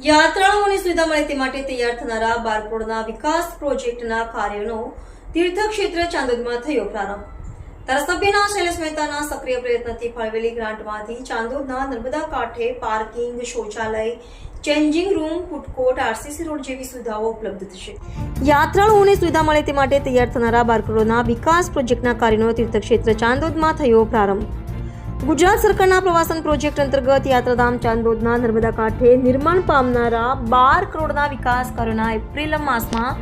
યાત્રાળુઓને સુવિધા મળે તે માટે તૈયાર થનારા બારકોડના વિકાસ પ્રોજેક્ટના કાર્યનો તીર્થક્ષેત્ર ચાંદોદમાં થયો પ્રારંભ. ધારાસભ્યના શૈલેષ મહેતાના સક્રિય પ્રયત્નથી ફાળવેલી ગ્રાન્ટમાંથી ચાંદોદના નર્મદા કાંઠે પાર્કિંગ શૌચાલય, changing room, food court, RCC road જેવી સુવિધાઓ ઉપલબ્ધ થશે. યાત્રાળુઓને સુવિધા મળે તે માટે તૈયાર થનારા બારકોડના વિકાસ પ્રોજેક્ટના કાર્યનો તીર્થક્ષેત્ર ચાંદોદમાં થયો પ્રારંભ. ગુજરાત સરકારના પ્રવાસન પ્રોજેક્ટ અંતર્ગત યાત્રાધામ ચાંદોદના નર્મદા કાંઠે નિર્માણ પામનારા બાર કરોડના વિકાસ કાર્યોના એપ્રિલ માસમાં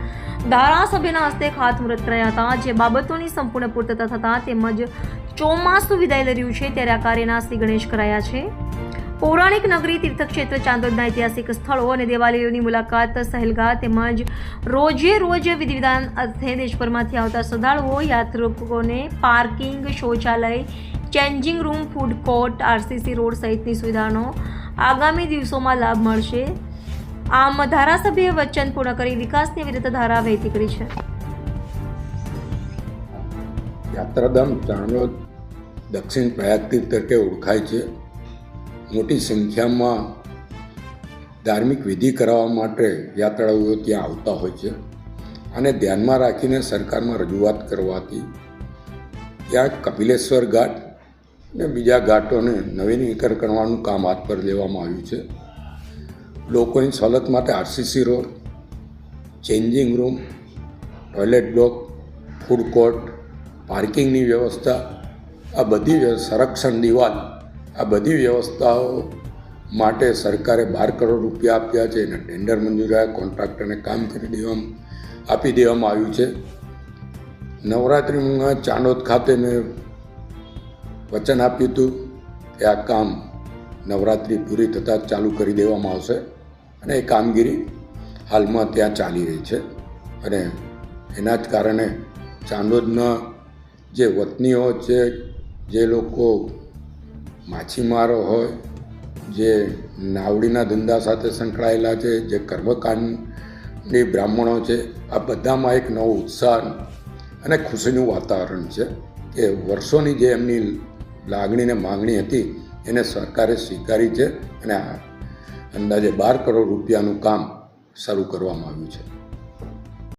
ધારાસભ્યના હસ્તે ખાતમુહૂર્ત કરાયા હતા. જે બાબતોની સંપૂર્ણ પૂર્તતા થતાં તેમજ ચોમાસું વિદાય લઈ રહ્યું છે ત્યારે આ કાર્યના શ્રી ગણેશ કરાયા છે. પૌરાણિક નગરી તીર્થક્ષેત્ર ચાંદોદના ઐતિહાસિક સ્થળો અને દેવાલયોની મુલાકાત સહેલગા તેમજ રોજે રોજ વિધિ વિધાન અર્થે દેશભરમાંથી આવતા શ્રદ્ધાળુઓ, યાત્રિકોને પાર્કિંગ, શૌચાલય changing room, food court, RCC road સહિતની સુવિધાનો આગામી દિવસોમાં લાભ મળશે. આમ ધારાસભ્યએ વચન પૂર્ણ કરી વિકાસની વિરુદ્ધ ધારા વહેતી કરી છે. યાત્રાધામ ચાણોદ દક્ષિણ પ્રયાગ તીર્થ તરીકે ઓળખાય છે. મોટી સંખ્યામાં ધાર્મિક વિધિ કરાવવા માટે યાત્રાળુઓ ત્યાં આવતા હોય છે અને ધ્યાનમાં રાખીને સરકારમાં રજૂઆત કરવાથી ત્યાં કપિલેશ્વર ઘાટ અને બીજા ઘાટોને નવીનીકરણ કરવાનું કામ હાથ પર લેવામાં આવ્યું છે. લોકોની સવલત માટે RCC road, changing room, toilet block, food court, પાર્કિંગની વ્યવસ્થા, આ બધી સંરક્ષણ દિવાલ, આ બધી વ્યવસ્થાઓ માટે સરકારે બાર કરોડ રૂપિયા આપ્યા છે અને ટેન્ડર મંજૂર આવ્યા, કોન્ટ્રાક્ટરને કામ કરી દેવામાં, આપી દેવામાં આવ્યું છે. નવરાત્રિમાં ચાંદોદ ખાતે મેં વચન આપ્યું હતું કે આ કામ નવરાત્રિ પૂરી થતાં ચાલુ કરી દેવામાં આવશે અને એ કામગીરી હાલમાં ત્યાં ચાલી રહી છે અને એના જ કારણે ચાંદોદના જે વતનીઓ છે, જે લોકો માછીમારો હોય, જે નાવડીના ધંધા સાથે સંકળાયેલા છે, જે કર્મકાંડની બ્રાહ્મણો છે, આ બધામાં એક નવો ઉત્સાહ અને ખુશીનું વાતાવરણ છે કે વર્ષોની જે એમની લાગણી ને માગણી હતી, એને સરકારે સ્વીકારી છે અને અંદાજે બાર કરોડ રૂપિયાનું કામ શરૂ કરવામાં આવ્યું છે.